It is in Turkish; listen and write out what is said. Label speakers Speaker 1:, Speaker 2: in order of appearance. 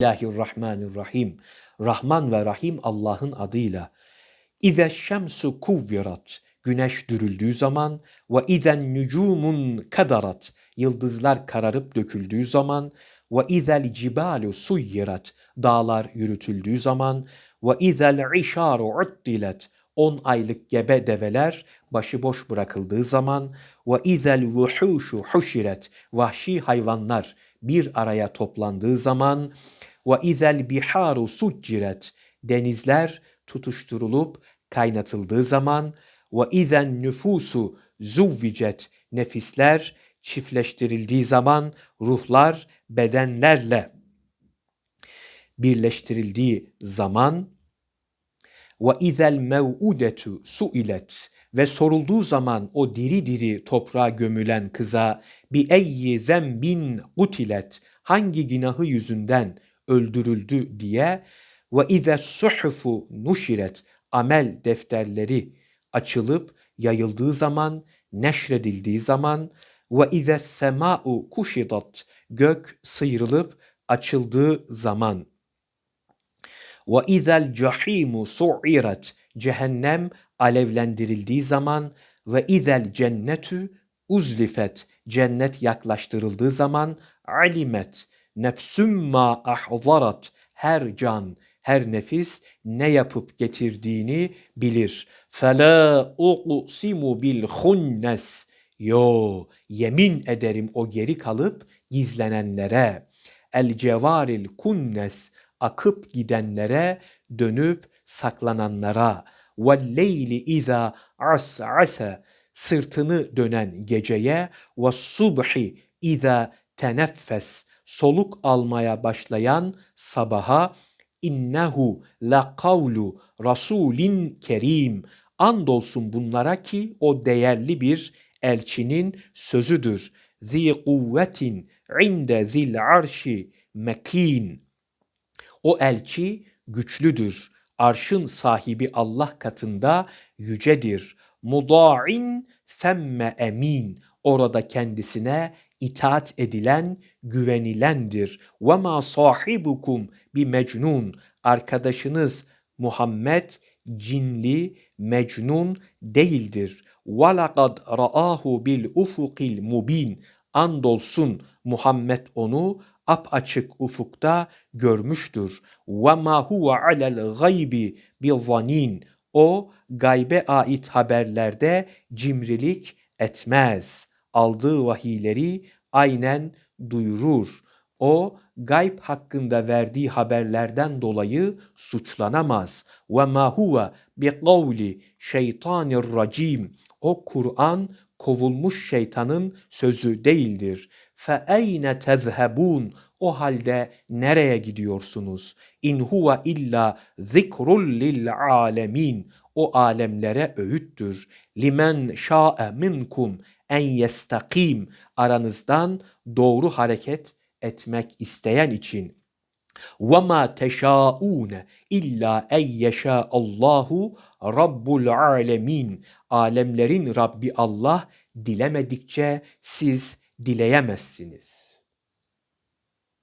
Speaker 1: Bismillahirrahmanirrahim. Rahman ve Rahim Allah'ın adıyla. İze şemsu kuvvirat. Güneş dürüldüğü zaman ve izen nücumun kadarat. Yıldızlar kararıp döküldüğü zaman ve izel cibalu suyyirat. Dağlar yürütüldüğü zaman ve izel işaru uttilet. 10 aylık gebe develer başıboş bırakıldığı zaman ve izel vuhuşu huşiret. Vahşi hayvanlar bir araya toplandığı zaman ve izel biharu succiret. Denizler tutuşturulup kaynatıldığı zaman ve izen nüfusu zuvvicet. Nefisler çiftleştirildiği zaman ruhlar bedenlerle birleştirildiği zaman ve izel mev'udetu suilet. Ve sorulduğu zaman o diri diri toprağa gömülen kıza bi eyyi zembin utilet. Hangi günahı yüzünden öldürüldü diye ve ize suhufu nuşiret amel defterleri açılıp yayıldığı zaman neşredildiği zaman ve ize sema'u kuşidat gök sıyrılıp açıldığı zaman. Ve izel cahimu su'irat cehennem alevlendirildiği zaman ve izel cennetu uzlifet cennet yaklaştırıldığı zaman alimet nefsüm ma ahzarat her can her nefis ne yapıp getirdiğini bilir. Fela uqsimu bil hunnes. Yo, yemin ederim o geri kalıp gizlenenlere. El cevaril kunnes akıp gidenlere, dönüp saklananlara. Ve leyli iza as'asa sırtını dönen geceye ve subhi iza teneffes soluk almaya başlayan sabaha innehu la kavlu rasulin kerim andolsun bunlara ki o değerli bir elçinin sözüdür. Zi kuvvetin inde zil arşi mekin. O elçi güçlüdür. Arşın sahibi Allah katında yücedir. Muda'in themme emin. Orada kendisine itaat edilen, güvenilendir. Ve ma sahibukum bi mecnun. Arkadaşınız Muhammed cinli, mecnun değildir. Ve laqad ra'ahu bil ufukil mubin. Andolsun Muhammed onu apaçık ufukta görmüştür. Ve ma huve alel gaybi bi zanin. O gaybe ait haberlerde cimrilik etmez. Aldığı vahiyleri aynen duyurur. O gayb hakkında verdiği haberlerden dolayı suçlanamaz. Ve ma huve bi kavli şeytanir racim. O Kur'an kovulmuş şeytanın sözü değildir. Fe eyne tezhebun? O halde nereye gidiyorsunuz? İn huve illa zikrul lil alemin. O alemlere öğüttür. Limen şa'e minkum en yestakim. Aranızdan doğru hareket etmek isteyen için. وَمَا تَشَاءُونَ اِلَّا اَنْ يَشَاءَ اللّٰهُ Rabbul alemin. Alemlerin Rabbi Allah dilemedikçe siz dileyemezsiniz.''